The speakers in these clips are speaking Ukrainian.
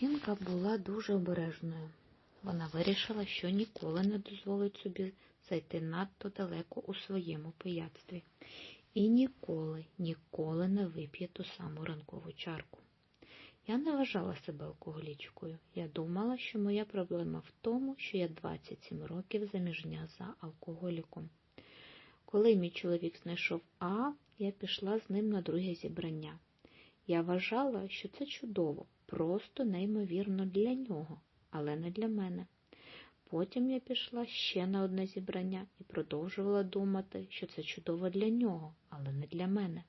Жінка була дуже обережною. Вона вирішила, що ніколи не дозволить собі зайти надто далеко у своєму пияцтві. І ніколи, ніколи не вип'є ту саму ранкову чарку. Я не вважала себе алкоголічкою. Я думала, що моя проблема в тому, що я 27 років заміжня за алкоголіком. Коли мій чоловік знайшов А, я пішла з ним на друге зібрання. Я вважала, що це чудово, просто неймовірно для нього, але не для мене. Потім я пішла ще на одне зібрання і продовжувала думати, що це чудово для нього, але не для мене.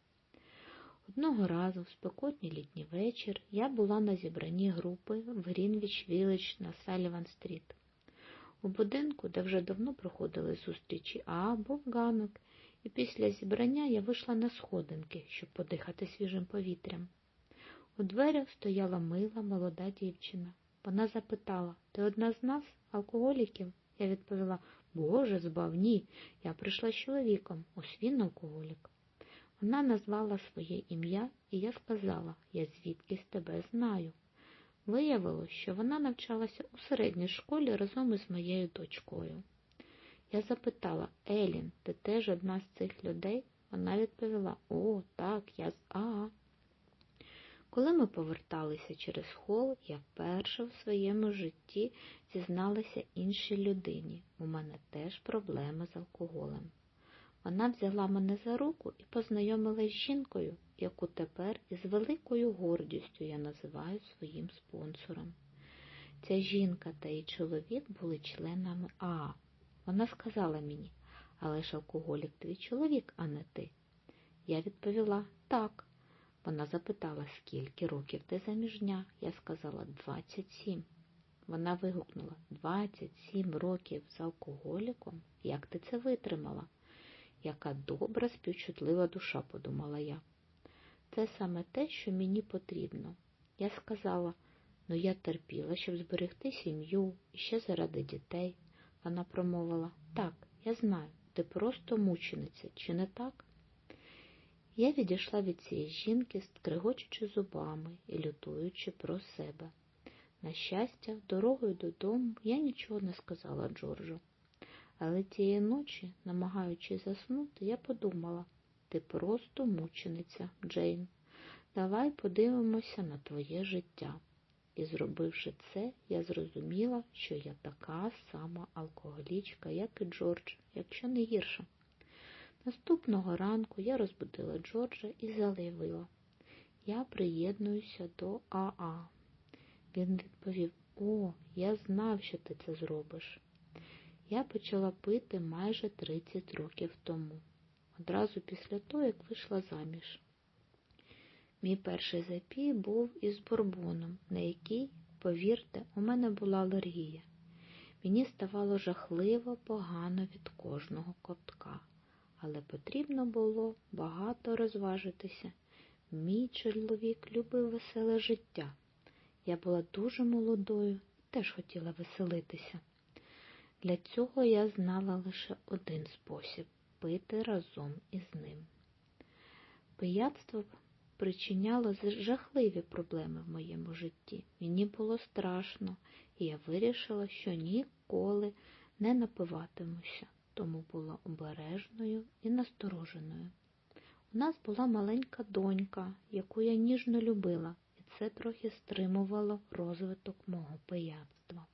Одного разу, в спекотній літній вечір, я була на зібранні групи в Грінвіч Вілледж на Саліван-стріт. У будинку, де вже давно проходили зустрічі, а був ганок, і після зібрання я вийшла на сходинки, щоб подихати свіжим повітрям. У дверях стояла мила молода дівчина. Вона запитала Ти одна з нас, алкоголіків? Я відповіла Боже, збав, ні. Я прийшла з чоловіком, ось він алкоголік. Вона назвала своє ім'я, і я сказала, я звідкись тебе знаю. Виявилось, що вона навчалася у середній школі разом із моєю дочкою. Я запитала Елін, ти теж одна з цих людей? Вона відповіла О, так, я з Аа. Коли ми поверталися через хол, я вперше в своєму житті зізналася іншій людині. У мене теж проблеми з алкоголем. Вона взяла мене за руку і познайомила з жінкою, яку тепер із великою гордістю я називаю своїм спонсором. Ця жінка та її чоловік були членами Аа. Вона сказала мені, але ж алкоголік твій чоловік, а не ти. Я відповіла так. Вона запитала, скільки років ти заміжня. Я сказала 27. Вона вигукнула 27 років з алкоголіком? Як ти це витримала? Яка добра, співчутлива душа, подумала я. Це саме те, що мені потрібно. Я сказала, ну я терпіла, щоб зберегти сім'ю і ще заради дітей. Вона промовила, так, я знаю, ти просто мучениця, чи не так? Я відійшла від цієї жінки, стригочучи зубами і лютуючи про себе. На щастя, дорогою додому я нічого не сказала Джорджу. Але тієї ночі, намагаючись заснути, я подумала ти просто мучениця, Джейн. Давай подивимося на твоє життя. І, зробивши це, я зрозуміла, що я така сама алкоголічка, як і Джордж, якщо не гірша. Наступного ранку я розбудила Джорджа і заявила, я приєднуюся до Аа. Він відповів, О, я знав, що ти це зробиш. Я почала пити майже 30 років тому, одразу після того, як вийшла заміж. Мій перший запій був із бурбоном, на який, повірте, у мене була алергія. Мені ставало жахливо погано від кожного ковтка, але потрібно було багато розважитися. Мій чоловік любив веселе життя. Я була дуже молодою, теж хотіла веселитися. Для цього я знала лише один спосіб пити разом із ним. Пияцтво причиняло жахливі проблеми в моєму житті. Мені було страшно, і я вирішила, що ніколи не напиватимуся, тому була обережною і настороженою. У нас була маленька донька, яку я ніжно любила, і це трохи стримувало розвиток мого пияцтва.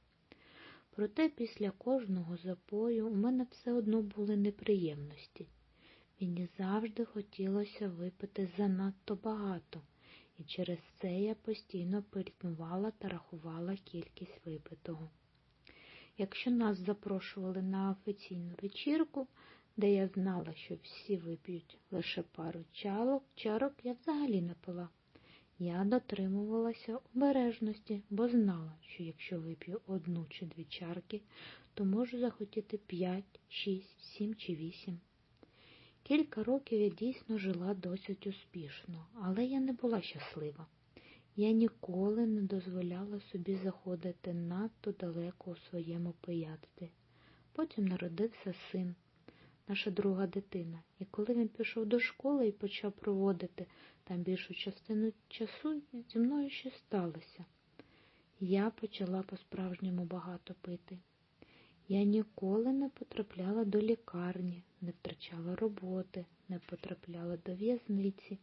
Проте після кожного запою у мене все одно були неприємності. Мені завжди хотілося випити занадто багато, і через це я постійно пильнувала та рахувала кількість випитого. Якщо нас запрошували на офіційну вечірку, де я знала, що всі вип'ють лише пару чалок, чарок я взагалі не пила. Я дотримувалася обережності, бо знала, що якщо вип'ю одну чи дві чарки, то можу захотіти п'ять, шість, сім чи вісім. Кілька років я дійсно жила досить успішно, але я не була щаслива. Я ніколи не дозволяла собі заходити надто далеко у своєму пияцтві. Потім народився син, наша друга дитина, і коли він пішов до школи і почав проводити там більшу частину часу, зі мною щось сталося. Я почала по-справжньому багато пити. Я ніколи не потрапляла до лікарні, не втрачала роботи, не потрапляла до в'язниці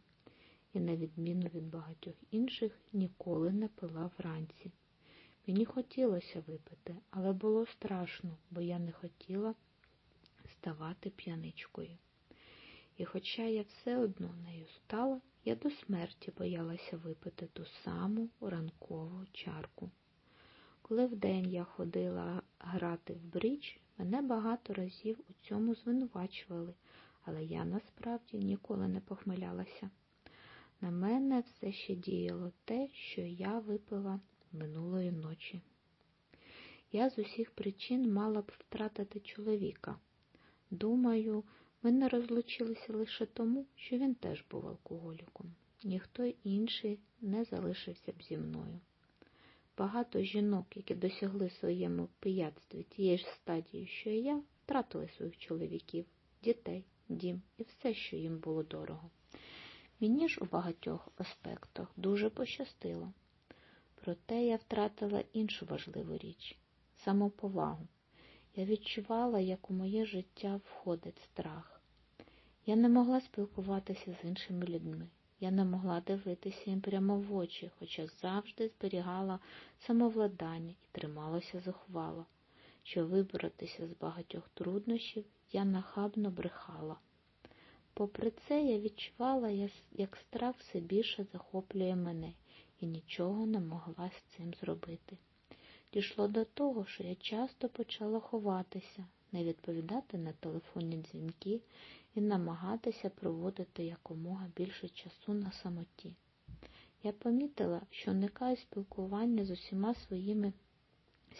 і, на відміну від багатьох інших, ніколи не пила вранці. Мені хотілося випити, але було страшно, бо я не хотіла ставати п'яничкою. І хоча я все одно нею стала, я до смерті боялася випити ту саму ранкову чарку. Коли вдень я ходила грати в бридж, мене багато разів у цьому звинувачували, але я насправді ніколи не похмелялася. На мене все ще діяло те, що я випила минулої ночі. Я з усіх причин мала б втратити чоловіка. Думаю, ми не розлучилися лише тому, що він теж був алкоголіком. Ніхто інший не залишився б зі мною. Багато жінок, які досягли своєму пияцтві тієї ж стадії, що і я, втратили своїх чоловіків, дітей, дім і все, що їм було дорого. Мені ж у багатьох аспектах дуже пощастило. Проте я втратила іншу важливу річ самоповагу. Я відчувала, як у моє життя входить страх. Я не могла спілкуватися з іншими людьми. Я не могла дивитися їм прямо в очі, хоча завжди зберігала самовладання і трималася зухвало. Щоб вибратися з багатьох труднощів, я нахабно брехала. Попри це, я відчувала, як страх все більше захоплює мене і нічого не могла з цим зробити. Дійшло до того, що я часто почала ховатися, не відповідати на телефонні дзвінки і намагатися проводити якомога більше часу на самоті. Я помітила, що уникаю спілкування з усіма своїми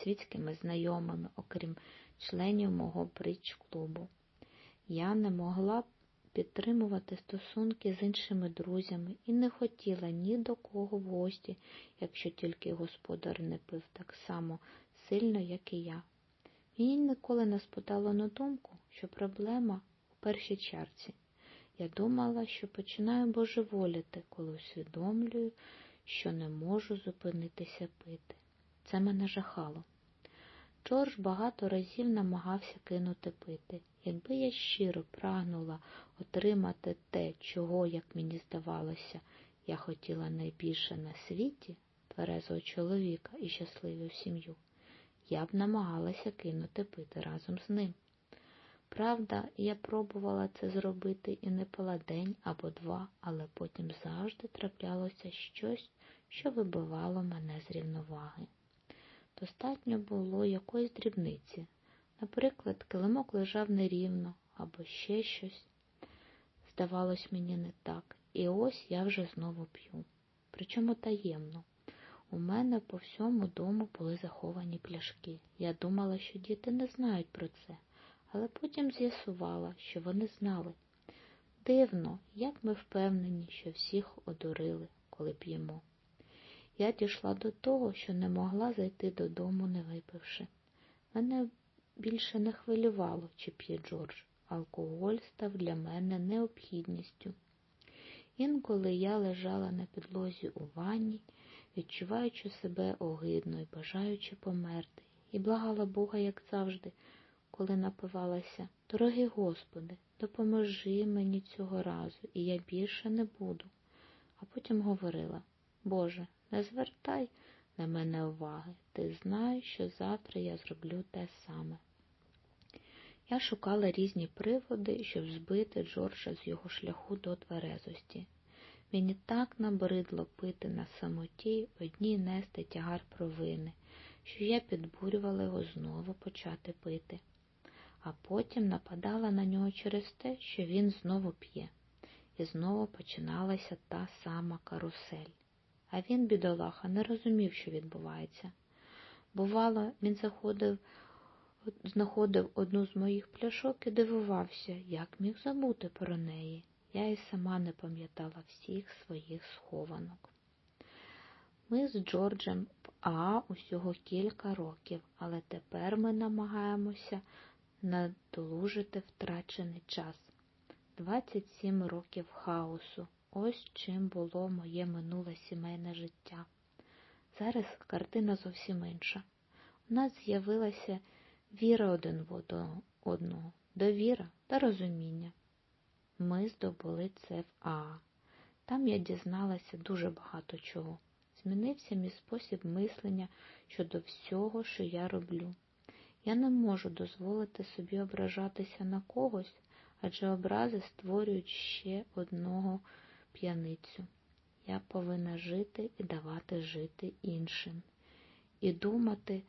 світськими знайомими, окрім членів мого бридж-клубу. Я не могла підтримувати стосунки з іншими друзями і не хотіла ні до кого в гості, якщо тільки господар не пив так само сильно, як і я. Мені ніколи не спадало на думку, що проблема у першій чарці. Я думала, що починаю божеволіти, коли усвідомлюю, що не можу зупинитися пити. Це мене жахало. Джордж багато разів намагався кинути пити. Якби я щиро прагнула отримати те, чого, як мені здавалося, я хотіла найбільше на світі, тверезого чоловіка і щасливу сім'ю, я б намагалася кинути пити разом з ним. Правда, я пробувала це зробити і не пила день або два, але потім завжди траплялося щось, що вибивало мене з рівноваги. Достатньо було якоїсь дрібниці. Наприклад, килимок лежав нерівно або ще щось. Здавалось мені не так, і ось я вже знову п'ю. Причому таємно. У мене по всьому дому були заховані пляшки. Я думала, що діти не знають про це, але потім з'ясувала, що вони знали. Дивно, як ми впевнені, що всіх одурили, коли п'ємо. Я дійшла до того, що не могла зайти додому, не випивши. Мене більше не хвилювало, чи п'є Джордж. Алкоголь став для мене необхідністю. Інколи я лежала на підлозі у ванні, відчуваючи себе огидно і бажаючи померти, і благала Бога, як завжди, коли напивалася. Дорогий Господи, допоможи мені цього разу, і я більше не буду. А потім говорила Боже, не звертай на мене уваги, ти знаєш, що завтра я зроблю те саме. Я шукала різні приводи, щоб збити Джорджа з його шляху до тверезості. Мені так набридло пити на самоті одній нести тягар провини, що я підбурювала його знову почати пити, а потім нападала на нього через те, що він знову п'є, і знову починалася та сама карусель. А він, бідолаха, не розумів, що відбувається. Бувало, він заходив знаходив одну з моїх пляшок і дивувався, як міг забути про неї. Я і сама не пам'ятала всіх своїх схованок. Ми з Джорджем в А усього кілька років, але тепер ми намагаємося надолужити втрачений час. 27 років хаосу. Ось чим було моє минуле сімейне життя. Зараз картина зовсім інша. У нас з'явилася віра один в одного, довіра та розуміння. Ми здобули це в Аа. Там я дізналася дуже багато чого. Змінився мій спосіб мислення щодо всього, що я роблю. Я не можу дозволити собі ображатися на когось, адже образи створюють ще одного п'яницю. Я повинна жити і давати жити іншим. І думати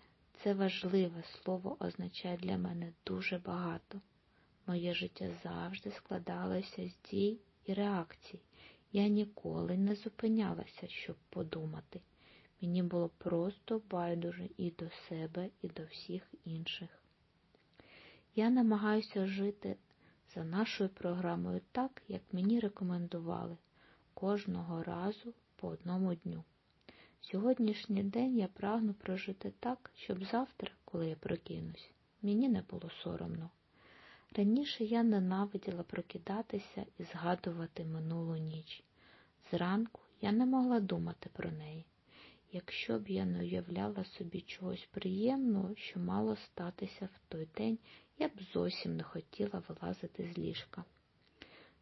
це важливе слово означає для мене дуже багато. Моє життя завжди складалося з дій і реакцій. Я ніколи не зупинялася, щоб подумати. Мені було просто байдуже і до себе, і до всіх інших. Я намагаюся жити за нашою програмою так, як мені рекомендували, кожного разу по одному дню. Сьогоднішній день я прагну прожити так, щоб завтра, коли я прокинусь, мені не було соромно. Раніше я ненавиділа прокидатися і згадувати минулу ніч. Зранку я не могла думати про неї. Якщо б я не уявляла собі чогось приємного, що мало статися в той день, я б зовсім не хотіла вилазити з ліжка.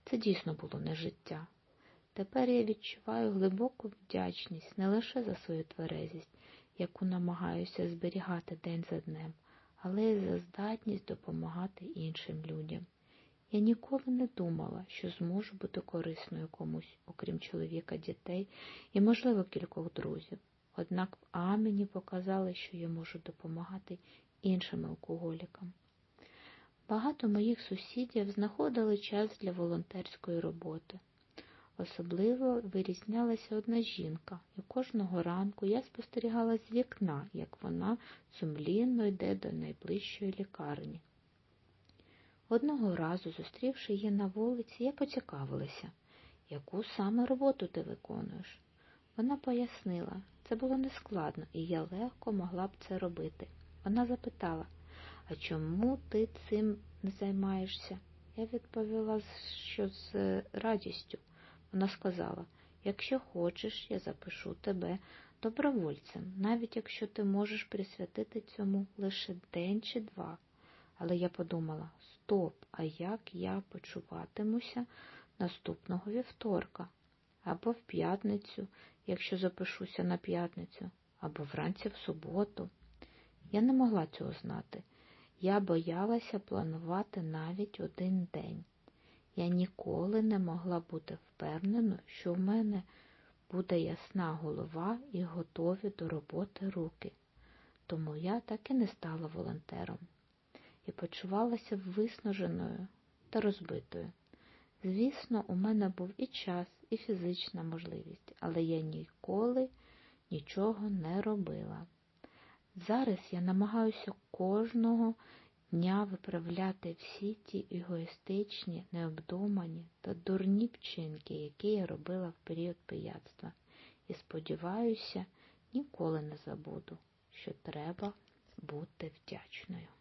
Це дійсно було не життя. Тепер я відчуваю глибоку вдячність не лише за свою тверезість, яку намагаюся зберігати день за днем, але й за здатність допомагати іншим людям. Я ніколи не думала, що зможу бути корисною комусь, окрім чоловіка, дітей і, можливо, кількох друзів. Однак в Амені показали, що я можу допомагати іншим алкоголікам. Багато моїх сусідів знаходили час для волонтерської роботи. Особливо вирізнялася одна жінка, і кожного ранку я спостерігала з вікна, як вона сумлінно йде до найближчої лікарні. Одного разу, зустрівши її на вулиці, я поцікавилася, яку саме роботу ти виконуєш. Вона пояснила, це було нескладно, і я легко могла б це робити. Вона запитала, а чому ти цим не займаєшся? Я відповіла, що з радістю. Вона сказала, якщо хочеш, я запишу тебе добровольцем, навіть якщо ти можеш присвятити цьому лише день чи два. Але я подумала, стоп, а як я почуватимуся наступного вівторка? Або в п'ятницю, якщо запишуся на п'ятницю, або вранці в суботу. Я не могла цього знати. Я боялася планувати навіть один день. Я ніколи не могла бути впевнена, що в мене буде ясна голова і готові до роботи руки. Тому я так і не стала волонтером і почувалася виснаженою та розбитою. Звісно, у мене був і час, і фізична можливість, але я ніколи нічого не робила. Зараз я намагаюся кожного дня виправляти всі ті егоїстичні, необдумані та дурні вчинки, які я робила в період пияцтва, і сподіваюся, ніколи не забуду, що треба бути вдячною.